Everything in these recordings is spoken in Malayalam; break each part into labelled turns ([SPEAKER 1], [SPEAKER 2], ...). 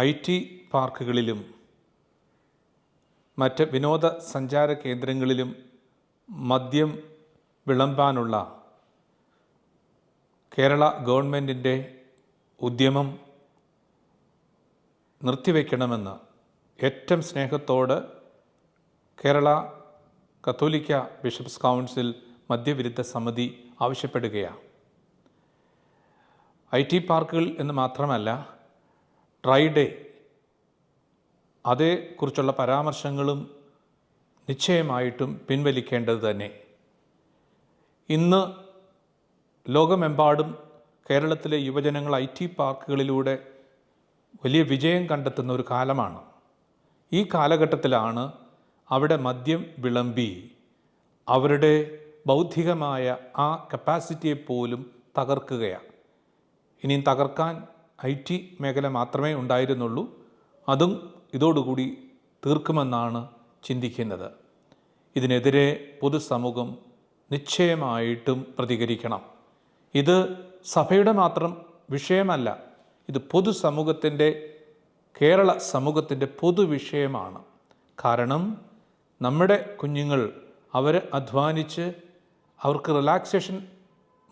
[SPEAKER 1] ഐ ടി പാർക്കുകളിലും മറ്റ് വിനോദസഞ്ചാര കേന്ദ്രങ്ങളിലും മദ്യം വിളമ്പാനുള്ള കേരള ഗവൺമെന്റിന്റെ ഉദ്യമം നിർത്തിവെക്കണമെന്ന് ഏറ്റവും സ്നേഹത്തോട് കേരള കത്തോലിക്ക ബിഷപ്സ് കൗൺസിൽ മദ്യവിരുദ്ധ സമിതി ആവശ്യപ്പെടുകയാണ്. ഐ ടി പാർക്കുകൾ എന്ന് മാത്രമല്ല ഡ്രൈ ഡേ. അതേക്കുറിച്ചുള്ള പരാമർശങ്ങളും നിശ്ചയമായിട്ടും പിൻവലിക്കേണ്ടത് തന്നെ. ഇന്ന് ലോകമെമ്പാടും കേരളത്തിലെ യുവജനങ്ങൾ ഐ ടി പാർക്കുകളിലൂടെ വലിയ വിജയം കണ്ടെത്തുന്ന ഒരു കാലമാണ്. ഈ കാലഘട്ടത്തിലാണ് അവിടെ മദ്യം വിളമ്പി അവരുടെ ബൗദ്ധികമായ ആ കപ്പാസിറ്റിയെ പോലും തകർക്കുകയാണ്. ഇനിയും തകർക്കാൻ ഐ ടി മേഖല മാത്രമേ ഉണ്ടായിരുന്നുള്ളൂ. അതും ഇതോടുകൂടി തീർക്കുമെന്നാണ് ചിന്തിക്കുന്നത്. ഇതിനെതിരെ പൊതുസമൂഹം നിശ്ചയമായിട്ടും പ്രതികരിക്കണം. ഇത് സഭയുടെ മാത്രം വിഷയമല്ല ഇത് പൊതുസമൂഹത്തിന്റെ കേരള സമൂഹത്തിന്റെ പൊതുവിഷയമാണ് കാരണം നമ്മുടെ കുഞ്ഞുങ്ങൾ അവർ അധ്വാനിച്ച് അവർക്ക് റിലാക്സേഷൻ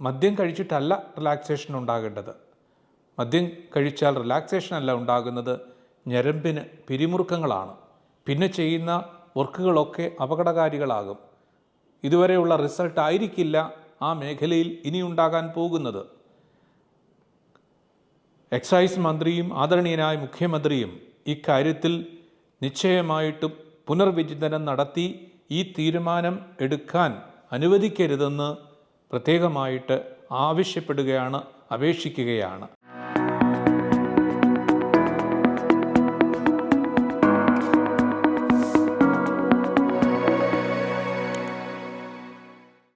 [SPEAKER 1] മദ്യം കഴിച്ചിട്ടല്ല റിലാക്സേഷൻ ഉണ്ടാകേണ്ടത്. മദ്യം കഴിച്ചാൽ റിലാക്സേഷൻ അല്ല ഉണ്ടാകുന്നത്. ഞരമ്പിന് പിരിമുറുക്കങ്ങളാണ്. പിന്നെ ചെയ്യുന്ന വർക്കുകളൊക്കെ അപകടകാരികളാകും. ഇതുവരെയുള്ള റിസൾട്ട് ആയിരിക്കില്ല ആ മേഖലയിൽ ഇനി ഉണ്ടാകാൻ പോകുന്നത്. എക്സൈസ് മന്ത്രിയും ആദരണീയനായ മുഖ്യമന്ത്രിയും ഇക്കാര്യത്തിൽ നിശ്ചയമായിട്ടും പുനർവിചിന്തനം നടത്തി ഈ തീരുമാനം എടുക്കാൻ അനുവദിക്കരുതെന്ന് പ്രത്യേകമായിട്ട് ആവശ്യപ്പെടുകയാണ് അപേക്ഷിക്കുകയാണ്.